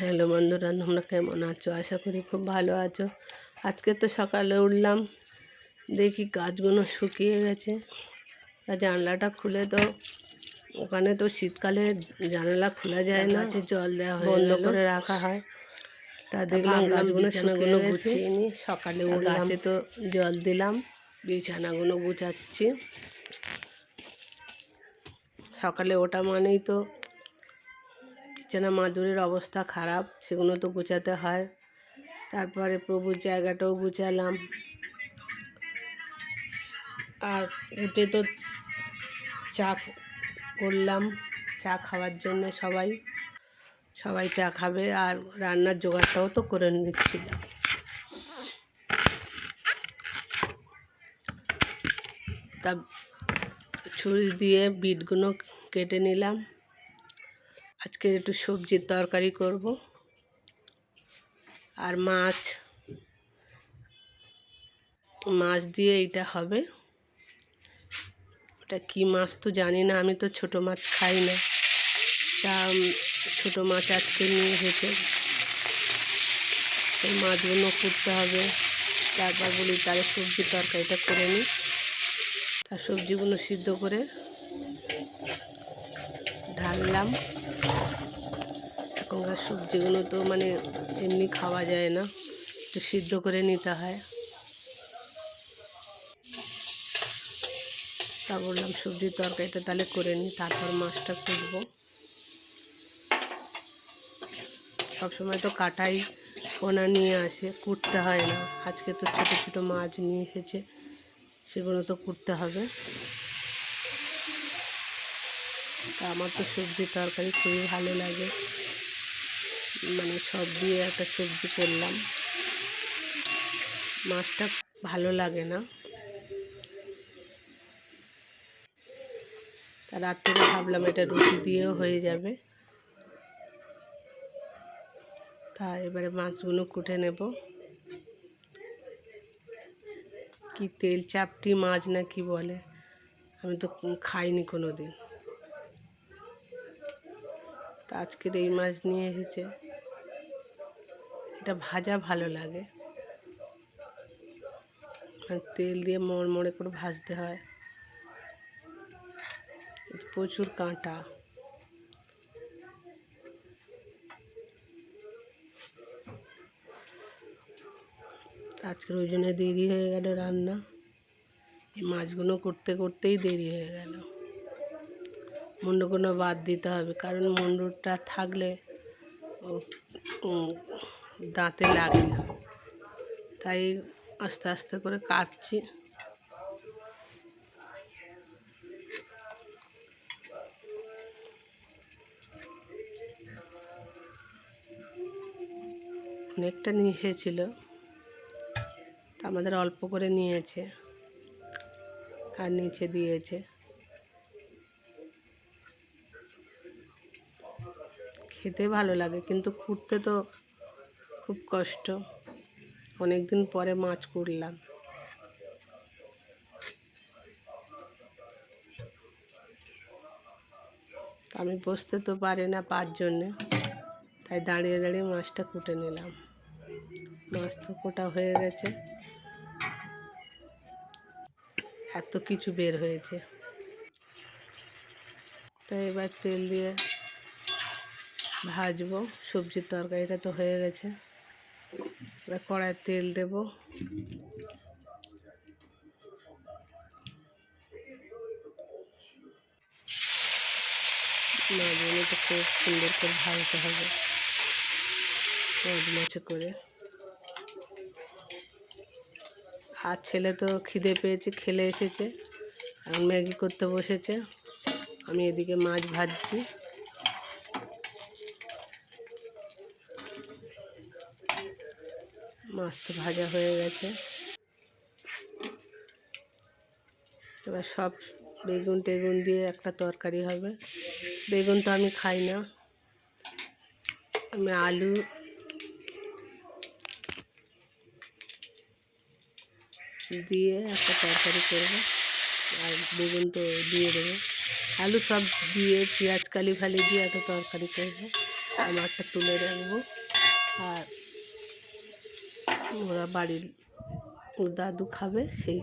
Hello বন্ধুরা তোমরা কেমন আছো? আশা করি খুব ভালো আছো। আজকে তো সকালে উঠলাম দেখি গাছগুলো শুকিয়ে গেছে। আর জানলাটা খুলে তো ওখানে তো শীতকালে জানালা খোলা যায় না। যে জল দেওয়া বন্ধ করে রাখা হয়। তা দেখলাম গাছগুলো বিছানাগুলো গুছিয়ে নি সকালে গাছে তো জল দিলাম বিছানাগুলো গুছাচ্ছি। সকালে ওটা মানেই তো বিছানা মাদুরের অবস্থা খারাপ, সেগুলো তো গোছাতে হয়। তারপরে প্রভুর জায়গাটাও গুছালাম। আর উঠে তো চা করলাম, চা খাওয়ার জন্য সবাই। সবাই চা খাবে আর রান্নার জোগাড়টাও তো করে নিচ্ছিলাম। তা ছুরি দিয়ে বিটগুলো কেটে নিলাম। আজকে একটু সবজির তরকারি করব। আর মাছ মাছ দিয়ে এইটা হবে। ওটা কি মাছ তো জানি না, আমি তো ছোট মাছ খাই না। তা ছোট মাছ আজকে নিয়ে এসেছে। এই মাছগুলো করতে হবে। তারপর বলি তাহলে সবজির তরকারিটা করে নিই। তার সবজিগুলো সিদ্ধ করে ঢাললাম। এখনকার সবজিগুলো তো মানে এমনি খাওয়া যায় না একটু সিদ্ধ করে নিতে হয়। তা বললাম সবজির তরকারিটা তাহলে করে নিই, তারপর মাছটা করব সবসময় তো কাটাই, পোনা নিয়ে আসে, কুটতে হয় না। আজকে তো ছোটো ছোটো মাছ নিয়ে এসেছে, সেগুলো তো কুটতে হবে। তা আমার তো সবজির তরকারি খুবই ভালো লাগে। মানে সব দিয়ে একটা সবজি করলাম। মাছটা ভালো লাগে না। তা রাত্রে ভাবলাম এটা রুটি দিয়েও হয়ে যাবে। তা এবারে মাছগুলো কুটে নেব। কি তেল চাপটি মাছ না কি বলে? আমি তো খাইনি কোনো দিন তা আজকের এই মাছ নিয়ে এসেছে। এটা ভাজা ভালো লাগে। মানে তেল দিয়ে মড়মড়ে করে ভাজতে হয়। প্রচুর কাঁটা। আজকের ওই জন্য দেরি হয়ে গেল রান্না। এই মাছগুলো করতে করতেই দেরি হয়ে গেল। মুন্ডুগুলো বাদ দিতে হবে, কারণ মুন্ডুরটা থাকলে দাঁতে লাগে তাই আস্তে আস্তে করে কাটছি। অনেকটা নিয়ে এসেছিল আমাদের অল্প করে নিয়েছে, আর নিচে দিয়েছে। খেতে ভালো লাগে, কিন্তু কুটতে তো খুব কষ্ট। অনেক দিন পরে মাছ কুড়লাম। আমি বসতে তো পারি না পাঁচ জন্যে তাই দাঁড়িয়ে দাঁড়িয়ে মাছটা কুটে নিলাম। মাছ তো কোটা হয়ে গেছে। এত কিছু বের হয়েছে। তো এবার তেল দিয়ে ভাজবো, সবজির তরকারিটা তো হয়ে গেছে। এবার কড়ায় তেল দেব। খুব সুন্দর করে ভাজতে হবে মাছ করে। আর ছেলে তো খিদে পেয়েছে, খেলে এসেছে। আর ম্যাগি করতে বসেছে। আমি এদিকে মাছ ভাজছি। মাছ তো ভাজা হয়ে গেছে। এবার সব বেগুন টেগুন দিয়ে একটা তরকারি হবে। বেগুন তো আমি খাই না। আমি আলু। দিয়ে একটা তরকারি করব। আর বেগুন তো দিয়ে দেবো। আলু সব দিয়ে, পেঁয়াজ, কালি ফালি দিয়ে একটা তরকারি করব। আমারটা তুলে রাখব। আর ওরা বাড়ির দাদু খাবে সেই